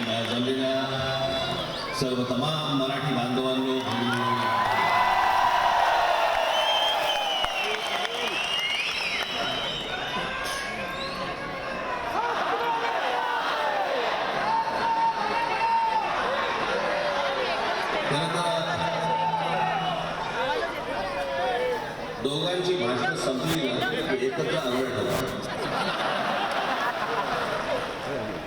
आणि बाहेर जमलेल्या सर्व तमाम मराठी बांधवांनो. दोघांची भाषण संपली ना एकत्र आवड होतं खरं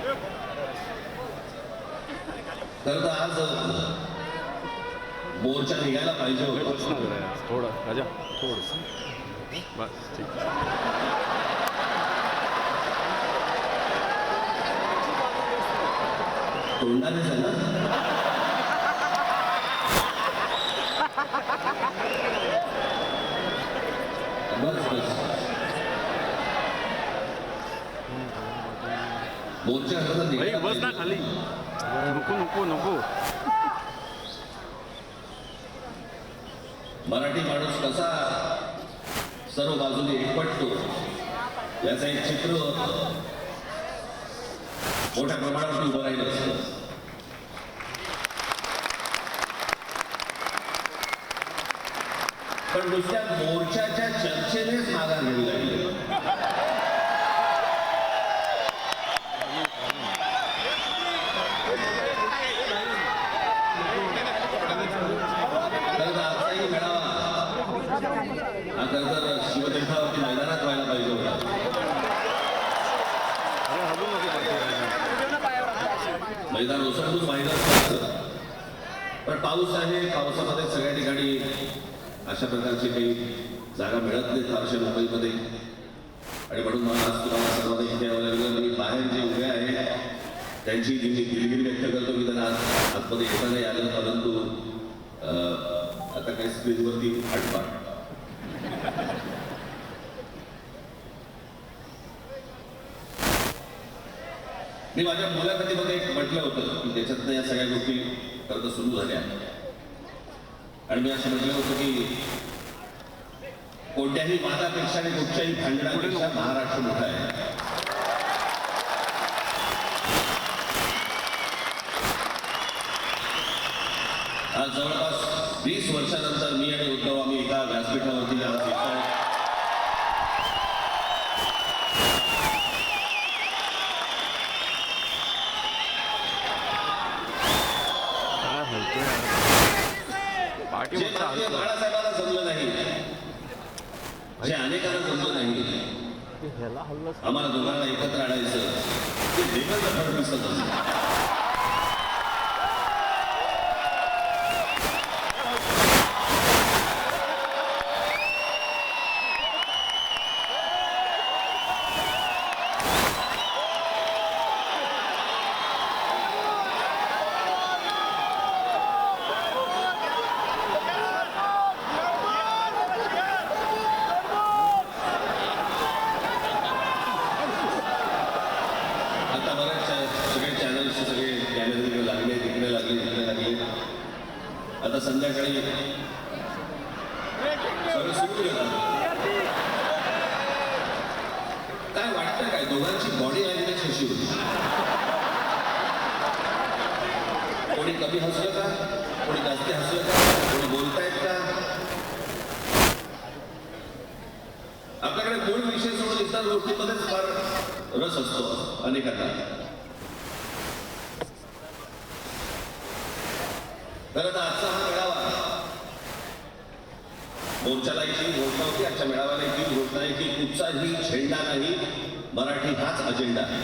तर आज मोर्चा निघायला पाहिजे थोडं राजा थोडस. बस ठीक. तोंडाने झालं बस बस मोर्चा बस ना. खाली. नको नको नको. मराठी माणूस कसा सर्व बाजूने एकवटतो याचं एक चित्र मोठ्या प्रमाणावरती उभं राहिलं असतं. पण नुसत्या मोर्चाच्या चर्चेनेच माघार घ्यावी लागली खरं तर आजचाही मेळावा हा खरं तर शिवतीर्थावरती मैदानात व्हायला पाहिजे होता अरे हलू नको पाठी. मैदान ओसंडून मैदान असतं पण पाऊस आहे पावसामध्ये सगळ्या ठिकाणी अशा प्रकारची काही जागा मिळत नाही फारशा मुंबईमध्ये. आणि म्हणून मला आज तुम्हाला सर्वांना इथे यावं मी बाहेर जे उभे आहे त्यांची जी मी दिलगिरी व्यक्त करतो की त्यांना आज आतमध्ये येता नाही आलं परंतु आता काही स्क्रीनवरती आठवा मी माझ्या मुलाखतीमध्ये एक म्हटलं होतं की त्याच्यातनं या सगळ्या गोष्टी खरं सुरू झाल्या. आणि मी असं म्हटलं होतं की कोणत्याही वादापेक्षा आणि कुठच्याही भांडणापेक्षा महाराष्ट्र मोठा आहे. आज जवळपास वीस वर्षानंतर मी आणि उद्धव आम्ही एका व्यासपीठावरती आज आम्हाला दोघांना एकत्र आणायचं ते देवेंद्र आता संध्याकाळी काय वाटतं काय? दोघांची बॉडी लँग्वेज कशी होती कोणी कमी हसलं का? कोणी जास्त हसलं का? कोणी बोलतायत का? आपल्याकडे मूळ विषय सोडून इतर गोष्टीमध्येच फार रस असतो अनेकांना. खरं तर आजचा मोर्चाला एक घोषणा होती आजच्या मेळाव्याला एक घोषणा आहे की कुठचाही झेंडा नाही. मराठी हाच अजेंडा आहे.